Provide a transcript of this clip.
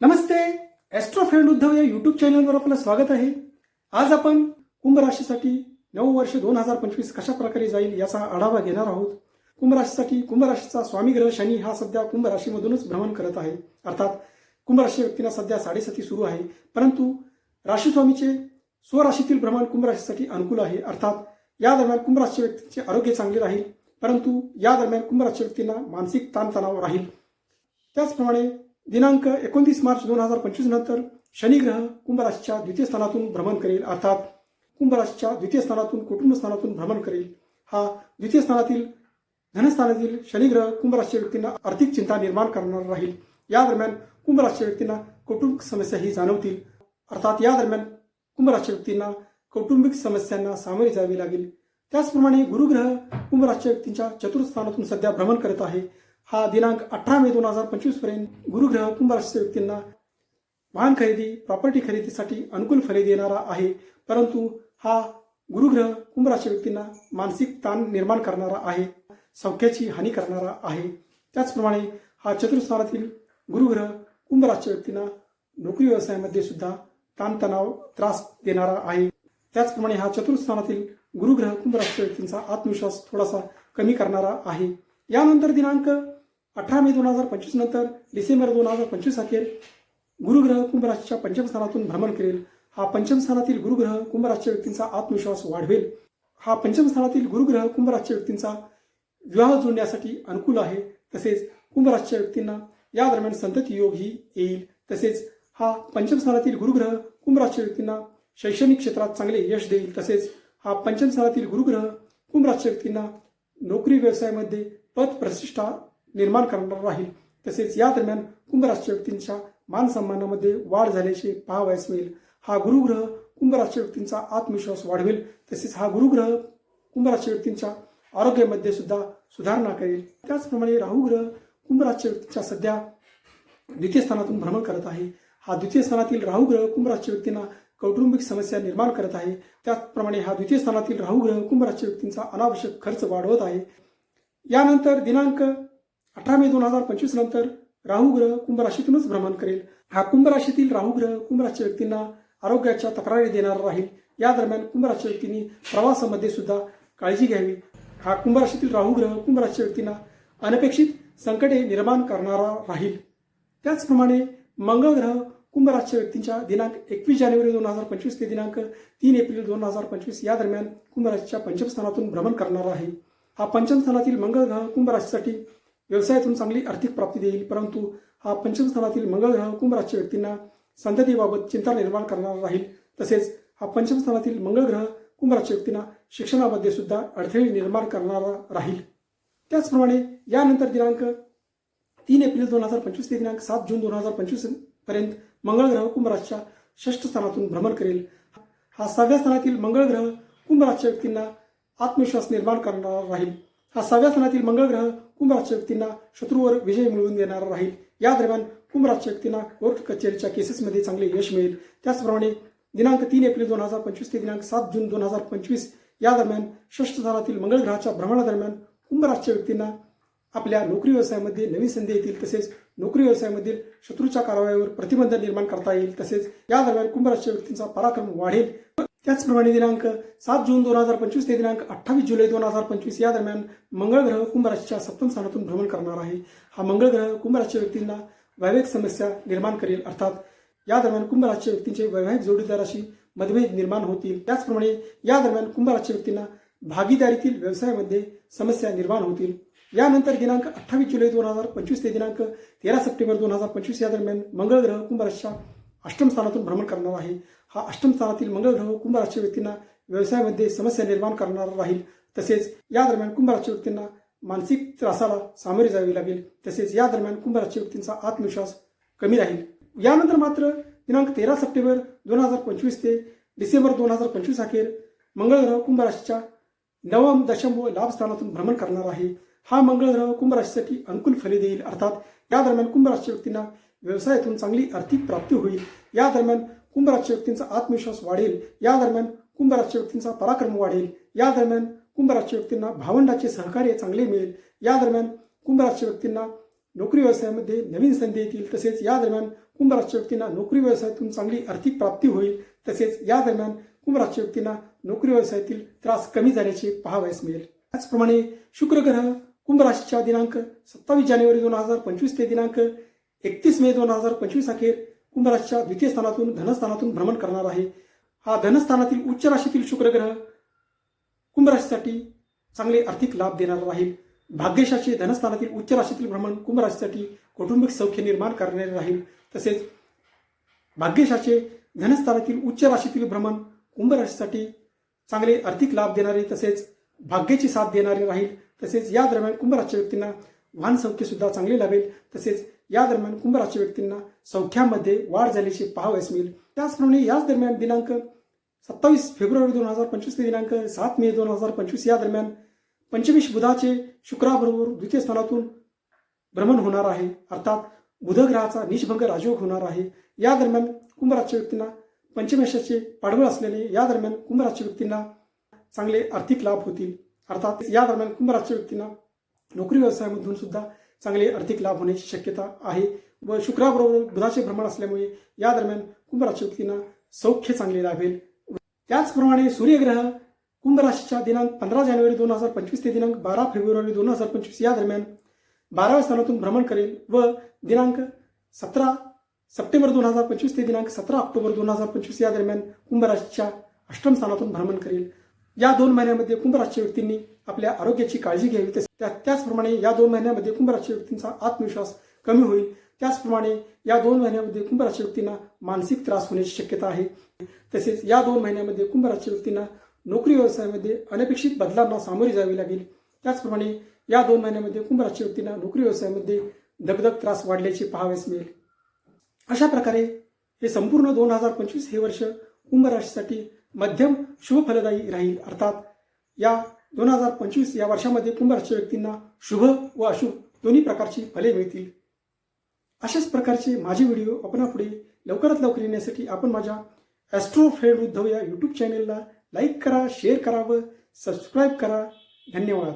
नमस्ते Austro friend Uddhav या YouTube चॅनलवर आपलं स्वागत आहे. आज आपण कुंभ राशीसाठी नऊ वर्ष दोन हजार पंचवीस कशा प्रकारे जाईल याचा आढावा घेणार आहोत. कुंभ राशीसाठी कुंभ राशीचा स्वामी ग्रह शनी हा सध्या कुंभ राशीमधूनच भ्रमण करत आहे. अर्थात कुंभ राशी व्यक्तींना सध्या साडेसाती सुरू आहे. परंतु राशी स्वामीचे स्वराशीतील भ्रमण कुंभ राशीसाठी अनुकूल आहे. अर्थात या दरम्यान कुंभ राशी व्यक्तींचे आरोग्य चांगले राहील परंतु या दरम्यान कुंभ राशी व्यक्तींना मानसिक ताणतणाव राहील. त्याचप्रमाणे दिनांक एकोणतीस मार्च दोन हजार पंचवीस नंतर शनिग्रह कुंभराशीच्या द्वितीय स्थानातून भ्रमण करेल. अर्थात कुंभराशीच्या द्वितीय स्थानातून कुटुंब स्थानातून भ्रमण करेल. हा द्वितीय स्थानातील धनस्थानातील शनिग्रह कुंभराशीच्या व्यक्तींना आर्थिक चिंता निर्माण करणार राहील. या दरम्यान कुंभराशीच्या व्यक्तींना कौटुंबिक समस्याही जाणवतील. अर्थात या दरम्यान कुंभराशीच्या व्यक्तींना कौटुंबिक समस्यांना सामोरे जावे लागेल. त्याचप्रमाणे गुरुग्रह कुंभराशीच्या व्यक्तींच्या चतुर्थ स्थानातून सध्या भ्रमण करत आहे. हा दिनांक अठरा मे दोन हजार पंचवीसपर्यंत गुरुग्रह कुंभ राशीच्या व्यक्तींना वाहन खरेदी प्रॉपर्टी खरेदीसाठी अनुकूल फले देणारा आहे. परंतु हा गुरुग्रह कुंभ राशी व्यक्तींना मानसिक ताण निर्माण करणारा आहे सौख्याची हानी करणारा आहे. त्याचप्रमाणे हा चतुर्स्थानातील गुरुग्रह कुंभ राशी व्यक्तींना नोकरी व्यवसायामध्ये सुद्धा ताणतणाव त्रास देणारा आहे. त्याचप्रमाणे हा चतुर्स्थानातील गुरुग्रह कुंभ व्यक्तींचा आत्मविश्वास थोडासा कमी करणारा आहे. यानंतर दिनांक अठरा मे दोन हजार पंचवीस नंतर डिसेंबर दोन हजार पंचवीस अखेर गुरुग्रह कुंभराशीच्या पंचमस्थानातून पंचम स्थानातून भ्रमण करेल. हा पंचम स्थानातील गुरुग्रह कुंभराशीच्या व्यक्तींचा आत्मविश्वास वाढवेल. हा पंचम स्थानातील गुरुग्रह कुंभराशीच्या व्यक्तींचा विवाह जोडण्यासाठी अनुकूल आहे. तसेच कुंभराशीच्या व्यक्तींना या दरम्यान संतती योग ही येईल. तसेच हा पंचम स्थानातील गुरुग्रह कुंभराशीच्या व्यक्तींना शैक्षणिक क्षेत्रात चांगले यश देईल. तसेच हा पंचम स्थानातील गुरुग्रह कुंभराशीच्या व्यक्तींना नोकरी व्यवसायामध्ये पद प्रतिष्ठा निर्माण करणार राहील. तसेच या दरम्यान कुंभ राशीच्या व्यक्तींच्या मानसन्मानामध्ये वाढ झाल्याचे पाहावयास मिळेल. हा गुरुग्रह कुंभ राशीच्या व्यक्तींचा आत्मविश्वास वाढवेल. तसेच हा गुरुग्रह कुंभ राशीच्या व्यक्तींच्या आरोग्यामध्ये सुद्धा सुधारणा करेल. त्याचप्रमाणे राहू ग्रह कुंभ राशीच्या व्यक्तींच्या सध्या द्वितीय स्थानातून भ्रमण करत आहे. हा द्वितीय स्थानातील राहू ग्रह कुंभ राशीच्या व्यक्तींना कौटुंबिक समस्या निर्माण करत आहे. त्याचप्रमाणे हा द्वितीय स्थानातील राहू ग्रह कुंभ राशीच्या व्यक्तींचा अनावश्यक खर्च वाढवत आहे. यानंतर दिनांक अठरा मे दोन हजार पंचवीस नंतर राहू ग्रह कुंभ राशीतूनच भ्रमण करेल. हा कुंभ राशीतील राहू ग्रह कुंभ राशी व्यक्तींना आरोग्याच्या तक्रारी देणारा राहील. या दरम्यान कुंभ राशी व्यक्तींनी प्रवासामध्ये सुद्धा काळजी घ्यावी. हा कुंभ राशीतील राहू ग्रह कुंभ राशी व्यक्तींना अनपेक्षित संकटे निर्माण करणारा राहील. त्याचप्रमाणे मंगळ ग्रह कुंभ राशी व्यक्तींच्या दिनांक एकवीस जानेवारी दोन हजार पंचवीस ते दिनांक तीन एप्रिल दोन हजार पंचवीस या दरम्यान कुंभ राशीच्या पंचमस्थानातून भ्रमण करणार आहे. हा पंचमस्थानातील मंगळ ग्रह कुंभ राशीसाठी व्यवसायातून चांगली आर्थिक प्राप्ती देईल परंतु हा पंचम स्थानातील मंगळ ग्रह कुंभ व्यक्तींना संततीबाबत चिंता निर्माण करणारा राहील. तसेच हा पंचम स्थानातील मंगळ ग्रह कुंभ व्यक्तींना शिक्षणामध्ये सुद्धा अडथळे निर्माण करणारा राहील. त्याचप्रमाणे यानंतर दिनांक तीन एप्रिल दोन हजार पंचवीस ते दिनांक सात जून दोन हजार पंचवीसपर्यंत मंगळ ग्रह कुंभ राशीच्या षष्ठ स्थानातून भ्रमण करेल. हा सहाव्या स्थानातील मंगळ ग्रह कुंभ व्यक्तींना आत्मविश्वास निर्माण करणारा राहील. हा सहाव्या स्थानातील मंगळ ग्रह कुंभ व्यक्तींना शत्रूवर विजय मिळवून देणारा राहील. या दरम्यान कुंभ राशीच्या व्यक्तींना कोर्ट कचेरीच्या केसेसमध्ये चांगले यश मिळेल. त्याचप्रमाणे दिनांक तीन एप्रिल दोन हजार पंचवीस ते दिनांक सात जून दोन हजार पंचवीस या दरम्यान षष्ठ स्थानातील मंगळ ग्रहाच्या भ्रमणादरम्यान कुंभ राशीच्या व्यक्तींना आपल्या नोकरी व्यवसायामध्ये नवीन संधी येतील. तसेच नोकरी व्यवसायामधील शत्रूच्या कारवाईवर प्रतिबंध निर्माण करता येईल. तसेच या दरम्यान कुंभ व्यक्तींचा पराक्रम वाढेल. त्याचप्रमाणे दिनांक सात जून दोन हजार पंचवीस ते दिनांक अठ्ठावीस जुलै दोन हजार पंचवीस या दरम्यान मंगळ ग्रह कुंभराशीच्या सप्तम स्थानातून भ्रमण करणार आहे. हा मंगळ ग्रह कुंभ व्यक्तींना वैवाहिक समस्या निर्माण करेल. अर्थात या दरम्यान कुंभ व्यक्तींचे वैवाहिक जोडीदाराशी मतभेद निर्माण होतील. त्याचप्रमाणे या दरम्यान कुंभ व्यक्तींना भागीदारीतील व्यवसायामध्ये समस्या निर्माण होतील. यानंतर दिनांक अठ्ठावीस जुलै दोन हजार पंचवीस ते दिनांक तेरा सप्टेंबर दोन हजार पंचवीस या दरम्यान मंगळ ग्रह कुंभराशीच्या अष्टम स्थानातून भ्रमण करणार आहे. हा अष्टम स्थानातील मंगळग्रह कुंभ राशीच्या व्यक्तींना व्यवसायामध्ये समस्या निर्माण करणार राहील. तसेच या दरम्यान कुंभ राशीच्या व्यक्तींना मानसिक त्रासाला सामोरे जावे लागेल. तसेच या दरम्यान कुंभ राशीच्या व्यक्तींचा आत्मविश्वास कमी राहील. यानंतर मात्र दिनांक तेरा सप्टेंबर दोन हजार पंचवीस ते डिसेंबर दोन हजार पंचवीस अखेर मंगळग्रह कुंभ राशीच्या नवम दशम व लाभ स्थानातून भ्रमण करणार आहे. हा मंगळग्रह कुंभ राशीसाठी अनुकूल फले देईल. अर्थात या दरम्यान कुंभ राशीच्या व्यक्तींना व्यवसायातून चांगली आर्थिक प्राप्ती होईल. या दरम्यान कुंभ व्यक्तींचा आत्मविश्वास वाढेल. या दरम्यान कुंभ व्यक्तींचा पराक्रम वाढेल. या दरम्यान कुंभ व्यक्तींना भावंडाचे सहकार्य चांगले मिळेल. या दरम्यान कुंभ व्यक्तींना नोकरी व्यवसायामध्ये नवीन संधी येतील. तसेच या दरम्यान कुंभ व्यक्तींना नोकरी व्यवसायातून चांगली आर्थिक प्राप्ती होईल. तसेच या दरम्यान कुंभ व्यक्तींना नोकरी व्यवसायातील त्रास कमी झाल्याचे पहावयास मिळेल. त्याचप्रमाणे शुक्रग्रह कुंभ राशीच्या दिनांक सत्तावीस जानेवारी दोन हजार पंचवीस ते दिनांक एकतीस मे दोन हजार पंचवीस अखेर कुंभराशीच्या द्वितीय स्थानातून धनस्थानातून भ्रमण करणार आहे. हा धनस्थानातील उच्च राशीतील शुक्रग्रह कुंभराशीसाठी कुंभ राशीसाठी चांगले आर्थिक लाभ देणार राहील. भाग्यशाची धनस्थानातील उच्च राशीतील भ्रमण कुंभराशीसाठी कौटुंबिक सौख्य निर्माण करणारे राहील. तसेच भाग्यशाचे धनस्थानातील उच्च राशीतील भ्रमण कुंभराशीसाठी चांगले आर्थिक लाभ देणारे तसेच भाग्याची साथ देणारे राहील. तसेच या दरम्यान कुंभराशीच्या व्यक्तींना वाहन सौख्य सुद्धा चांगले लाभेल. तसेच या दरम्यान कुंभ व्यक्तींना संख्यामध्ये वाढ झाल्याचे पाहावयास मिळेल. त्याचप्रमाणे याच दरम्यान दिनांक सत्तावीस फेब्रुवारी दोन हजार पंचवीस ते दिनांक सात मे दोन हजार पंचवीस या दरम्यान पंचवीस बुधाचे शुक्राबरोबर द्वितीय स्थानातून भ्रमण होणार आहे. अर्थात बुध ग्रहाचा निशभंग राजयोग होणार आहे. या दरम्यान कुंभ व्यक्तींना पंचमेशाचे पाडवळ असल्याने या दरम्यान कुंभ व्यक्तींना चांगले आर्थिक लाभ होतील. अर्थात या दरम्यान कुंभ व्यक्तींना नोकरी व्यवसायामधून सुद्धा चांगले आर्थिक लाभ होण्याची शक्यता आहे व शुक्राबरोबर बुधाचे भ्रमण असल्यामुळे या दरम्यान कुंभ राशीच्या व्यक्तींना सौख्य चांगले लाभेल त्याचप्रमाणे सूर्यग्रह कुंभ राशीच्या दिनांक पंधरा जानेवारी दोन हजार पंचवीस ते दिनांक बारा फेब्रुवारी दोन हजार पंचवीस या दरम्यान बाराव्या स्थानातून भ्रमण करेल व दिनांक सतरा सप्टेंबर दोन हजार पंचवीस ते दिनांक सतरा ऑक्टोबर दोन हजार पंचवीस या दरम्यान कुंभ राशीच्या अष्टम स्थानातून भ्रमण करेल. या दोन महिन्यामध्ये कुंभ राशीच्या व्यक्तींनी आपल्या आरोग्याची काळजी घ्यावी. त्या- त्याचप्रमाणे या दोन महिन्यामध्ये कुंभ व्यक्तींचा आत्मविश्वास कमी होईल. त्याचप्रमाणे या दोन महिन्यामध्ये कुंभ व्यक्तींना मानसिक त्रास होण्याची शक्यता आहे. तसेच या दोन महिन्यामध्ये कुंभ व्यक्तींना नोकरी व्यवसायामध्ये अनपेक्षित बदलांना सामोरे जावे लागेल. त्याचप्रमाणे या दोन महिन्यामध्ये कुंभ व्यक्तींना नोकरी व्यवसायामध्ये दगदग त्रास वाढल्याचे पाहावेस मिळेल. अशा प्रकारे हे संपूर्ण दोन हजार पंचवीस हे वर्ष कुंभ राशीसाठी मध्यम शुभ फलदायी राहील. अर्थात या दोन हजार पंचवीस या वर्षामध्ये कुंभ व्यक्तींना शुभ व अशुभ दोन्ही प्रकारची फले मिळतील. अशाच प्रकारचे माझे व्हिडिओ आपणापुढे लवकरात लवकर येण्यासाठी आपण माझ्या ॲस्ट्रो फ्रेंड उद्धव या यूट्यूब चॅनेलला लाईक करा शेअर करा व सबस्क्राईब करा. धन्यवाद.